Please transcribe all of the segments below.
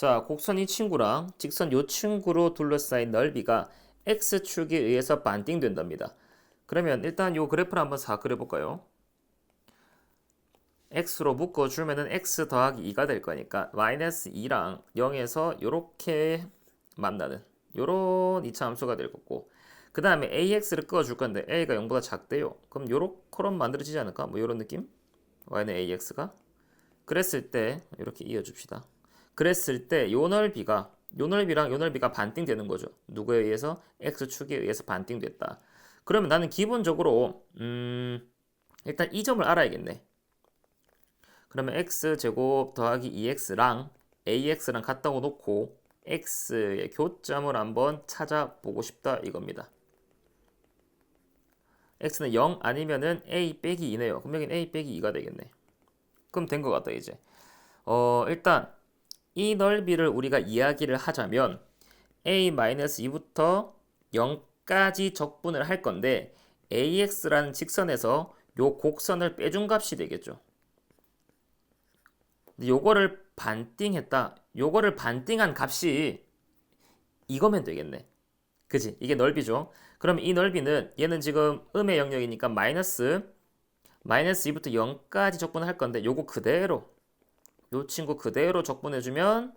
자, 곡선 이 친구랑 직선 요 친구로 둘러싸인 넓이가 x축에 의해서 반띵된답니다. 그러면 일단 요 그래프를 한번 싹 그려볼까요? x로 묶어주면은 x 더하기 2가 될 거니까 마이너스 2랑 0에서 요렇게 만나는 요런 이차함수가 될 거고 그 다음에 ax를 끄어줄 건데 a가 0보다 작대요. 그럼 요렇게럼 만들어지지 않을까? 뭐 요런 느낌? y는 ax가 그랬을 때 이렇게 이어줍시다. 그랬을 때 요 넓이가 요 넓이랑 요 넓이가 반띵되는 거죠. 누구에 의해서 x축에 의해서 반띵됐다. 그러면 나는 기본적으로 음 일단 이 점을 알아야겠네. 그러면 x 제곱 더하기 2x랑 ax랑 같다고 놓고 x의 교점을 한번 찾아보고 싶다 이겁니다. x는 0 아니면은 a 빼기 2네요. 그럼 여기는 a 빼기 2가 되겠네. 그럼 된 것 같다 이제. 어 일단 이 넓이를 우리가 이야기를 하자면 a-2부터 0까지 적분을 할 건데 ax라는 직선에서 요 곡선을 빼준 값이 되겠죠. 요거를 반띵했다. 요거를 반띵한 값이 이거면 되겠네. 그지? 이게 넓이죠. 그럼 이 넓이는 얘는 지금 음의 영역이니까 마이너스 마이너스 2부터 0까지 적분할 건데 요거 그대로 요 친구 그대로 적분해주면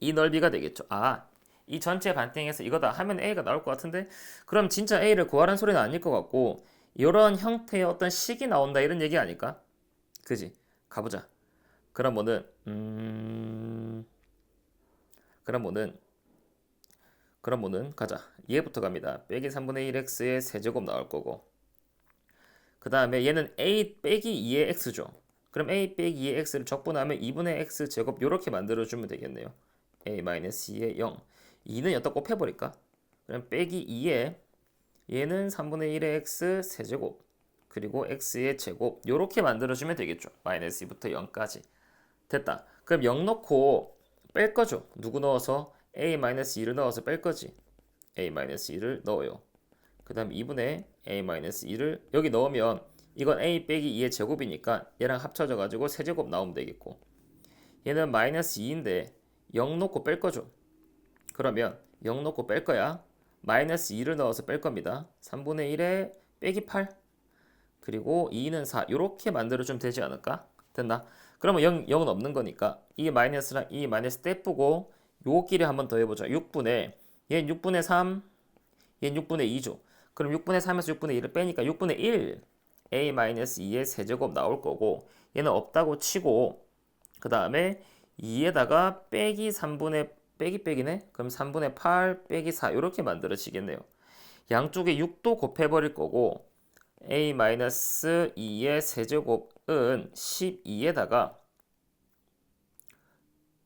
이 넓이가 되겠죠. 아, 이 전체 반띵해서 이거다 하면 A가 나올 것 같은데 그럼 진짜 A를 구하라는 소리는 아닐 것 같고 이런 형태의 어떤 식이 나온다 이런 얘기 아닐까? 그지? 가보자. 그럼 뭐는 음 그럼 뭐는 그럼 뭐는 가자. 얘부터 갑니다. 빼기 3분의 1x의 세제곱 나올 거고 그 다음에 얘는 a 빼기 2의 x죠. 그럼 a 빼기 2의 x를 적분하면 2분의 x 제곱 이렇게 만들어주면 되겠네요. a 마이너스 2의 0. 2는 여기다 곱해버릴까? 그럼 빼기 2에 얘는 3분의 1의 x 세제곱 그리고 x의 제곱 이렇게 만들어주면 되겠죠. 마이너스 2부터 0까지. 됐다. 그럼 0 넣고 뺄 거죠. 누구 넣어서? a 마이너스 2를 넣어서 뺄 거지. a 마이너스 2를 넣어요. 그 다음 2분의 a 마이너스 2를 여기 넣으면 이건 a 빼기 2의 제곱이니까 얘랑 합쳐져 가지고 세제곱 나오면 되겠고 얘는 마이너스 2인데 0 놓고 뺄 거죠. 그러면 0 놓고 뺄 거야. 마이너스 2를 넣어서 뺄 겁니다. 3분의 1에 빼기 8 그리고 2는 4 이렇게 만들어주면 되지 않을까? 됐나? 그러면 0, 0은 없는 거니까 이 마이너스랑 이 마이너스 떼쁘고 요 길이 한번 더 해보자. 6분의 얘는 6분의 3 얘는 6분의 2죠. 그럼 6분의 3에서 6분의 1을 빼니까 6분의 1 a-2의 세제곱 나올 거고 얘는 없다고 치고 그 다음에 2에다가 빼기 3분의 빼기 빼기네? 그럼 3분의 8 빼기 4 이렇게 만들어지겠네요. 양쪽에 6도 곱해버릴 거고 a-2의 세제곱은 12에다가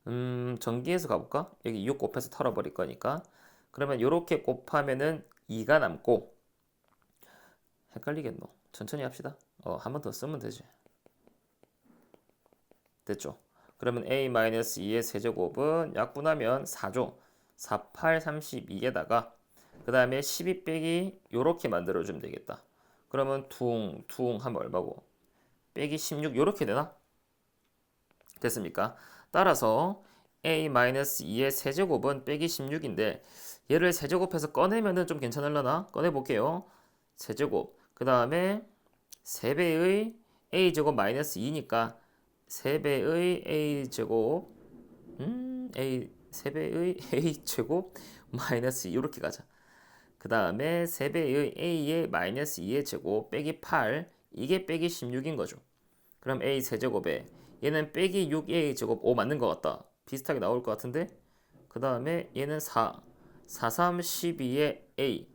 음 전기에서 가볼까? 여기 6 곱해서 털어버릴 거니까. 그러면 이렇게 곱하면은 2가 남고 헷갈리겠노 천천히 합시다. 어, 한 번 더 쓰면 되지. 됐죠? 그러면 a-2의 세제곱은 약분하면 4죠. 4, 8, 32에다가 그 다음에 12 빼기 요렇게 만들어주면 되겠다. 그러면 퉁, 퉁 하면 얼마고? 빼기 16 요렇게 되나? 됐습니까? 따라서 a-2의 세제곱은 빼기 16인데 얘를 세제곱해서 꺼내면은 좀 괜찮을려나? 꺼내볼게요. 세제곱 그 다음에 3배의 a제곱 마이너스 2니까 3배의 a제곱 음 a 3배의 a제곱 마이너스 2 이렇게 가자. 그 다음에 3배의 a의 마이너스 2의 제곱 빼기 8 이게 빼기 16인 거죠. 그럼 a 세제곱에 얘는 빼기 6a 제곱 5 맞는 것 같다. 비슷하게 나올 것 같은데? 그 다음에 얘는 4 4, 3, 12의 a.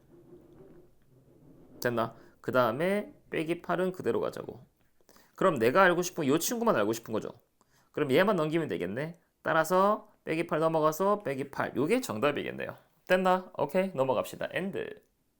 됐나? 그 다음에 빼기 8은 그대로 가자고. 그럼 내가 알고 싶은 이 친구만 알고 싶은 거죠. 그럼 얘만 넘기면 되겠네. 따라서 빼기 8 넘어가서 빼기 8. 이게 정답이겠네요. 됐나? 오케이 넘어갑시다. 엔드.